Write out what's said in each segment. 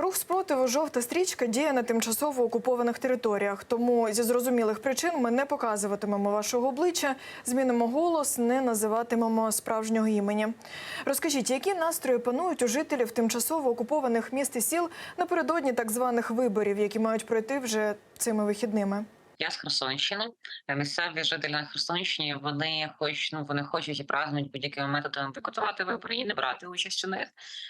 Рух спротиву жовта стрічка діє на тимчасово окупованих територіях. Тому зі зрозумілих причин ми не показуватимемо вашого обличчя, змінимо голос, не називатимемо справжнього імені. Розкажіть, які настрої панують у жителів тимчасово окупованих міст і сіл напередодні так званих виборів, які мають пройти вже цими вихідними? Я з Херсонщини. Е, Місцеві жителі на Херсонщині вони хоч ну вони хочуть і прагнуть будь-якими методами бойкотувати вибори і не брати участь у них.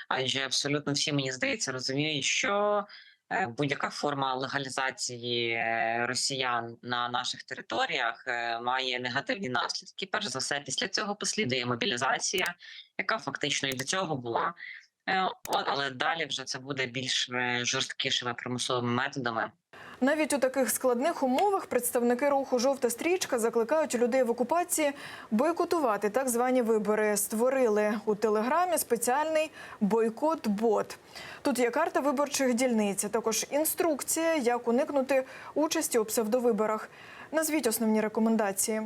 Адже абсолютно всі мені здається розуміють, що е, будь-яка форма легалізації е, росіян на наших територіях має негативні наслідки. Перш за все, після цього послідує мобілізація, яка фактично і до цього була. Але далі вже це буде більш жорсткішими примусовими методами. Навіть у таких складних умовах представники руху Жовта стрічка закликають людей в окупації бойкотувати так звані вибори. Створили у телеграмі спеціальний бойкот-бот. Тут є карта виборчих дільниць, також інструкція, як уникнути участі у псевдовиборах. Назвіть основні рекомендації.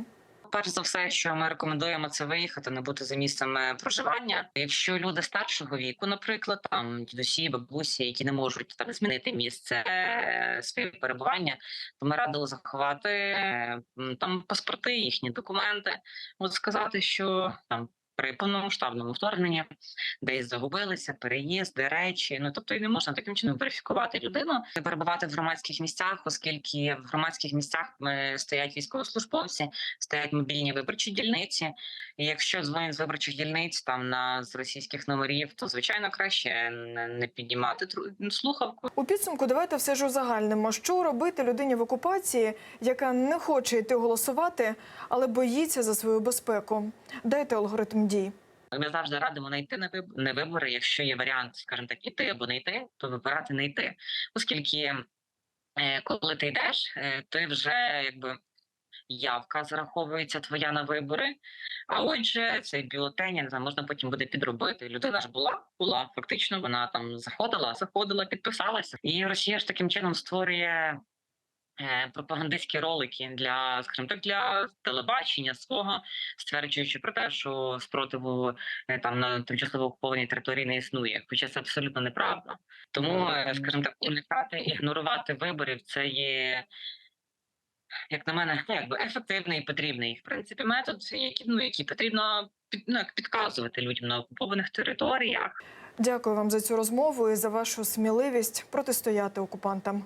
Перш за все, що ми рекомендуємо, це виїхати, не бути за місцем е, проживання. Якщо люди старшого віку, наприклад, там дідусі, бабусі, які не можуть там змінити місце співперебування, своє перебування, то ми радили заховати е, там паспорти, їхні документи. От сказати, що там. При повномасштабному вторгненні десь загубилися, переїзди, речі. Ну тобто і не можна таким чином верифікувати людину, перебувати в громадських місцях, оскільки в громадських місцях е, стоять військовослужбовці, стоять мобільні виборчі дільниці. І якщо дзвонять з виборчих дільниць там на з російських номерів, то звичайно краще не, піднімати слухавку. У підсумку давайте все ж узагальнимо, що робити людині в окупації, яка не хоче йти голосувати, але боїться за свою безпеку. Дайте алгоритм дій. Ми завжди радимо не йти на виб- на вибори. Якщо є варіант, скажімо так, іти або не йти, то вибирати не йти, оскільки е, коли ти йдеш, е, ти вже якби явка зараховується твоя на вибори. А отже, цей бюлетень, не знаю, можна потім буде підробити. Людина ж була, була фактично. Вона там заходила, заходила, підписалася. І Росія ж таким чином створює. Е, Пропагандистські ролики для, скажімо так, для телебачення свого, стверджуючи про те, що спротиву е, там на тимчасово окупованій території не існує, хоча це абсолютно неправда. Тому, е, скажімо так, уникати ігнорувати виборів це є, як на мене, ну, якби ефективний і потрібний в принципі метод, який ну який потрібно під, ну, як підказувати людям на окупованих територіях. Дякую вам за цю розмову і за вашу сміливість протистояти окупантам.